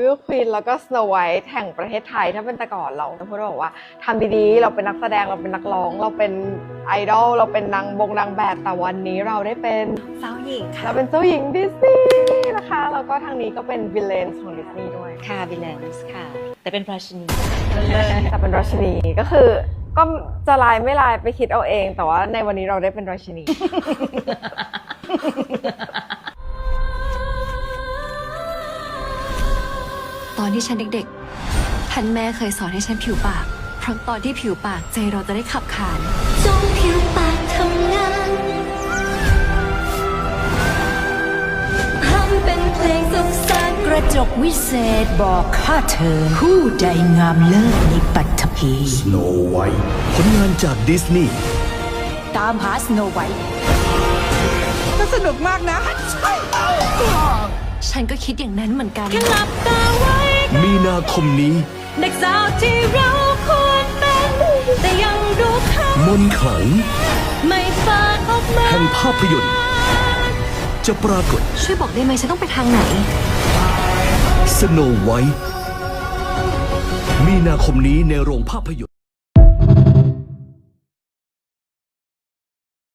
วิลควีนแล้วก็สโนไวท์แห่งประเทศไทยถ้าเป็นแต่ก่อนเราจะพูดบอกว่าทำดีๆ เราเป็นนักแสดงเราเป็นนักร้อง เราเป็นไอดอลเราเป็นนางบงนางแบบแต่วันนี้เราได้เป็นเจ้าหญิงค่ะเราเป็นเจ้าหญิงดิสนีย์นะคะแล้วก็ทางนี้ก็เป็นวิลเลนของดิสนีย์ด้วยค่ะบิลเลนส์ค่ะ แต่เป็นราชินีแต่เป็นราชินีก็คือก็จะลายไม่ลายไปคิดเอาเอง แต่ว่าในวันนี้เราได้เป็นราชินี ตอนที่ฉันเด็กๆ ท่านแม่เคยสอนให้ฉันผิวปาก เพราะตอนที่ผิวปากใจเราจะได้ขับขาน จงผิวปากทำงานทำเป็นเพลงสุขสันต์กระจกวิเศษบอกข้าเธอ ผู้ใดงามเลิศในปัตภีสโนไวท์ผลงานจากดิสนีย์ตามหาสโนไวท์สนุกมากนะฉันก็คิดอย่างนั้นเหมือนกันหลับตาไว้มีนาคมนี้ เด็กสาวที่เราควรเป็น แต่ยังดูเขามนต์ขลังไม่เปิดออกมาแห่งภาพยนตร์ จะปรากฏช่วยบอกได้ไหมฉันต้องไปทางไหน สโนไวท์มีนาคมนี้ในโรงภาพยนตร์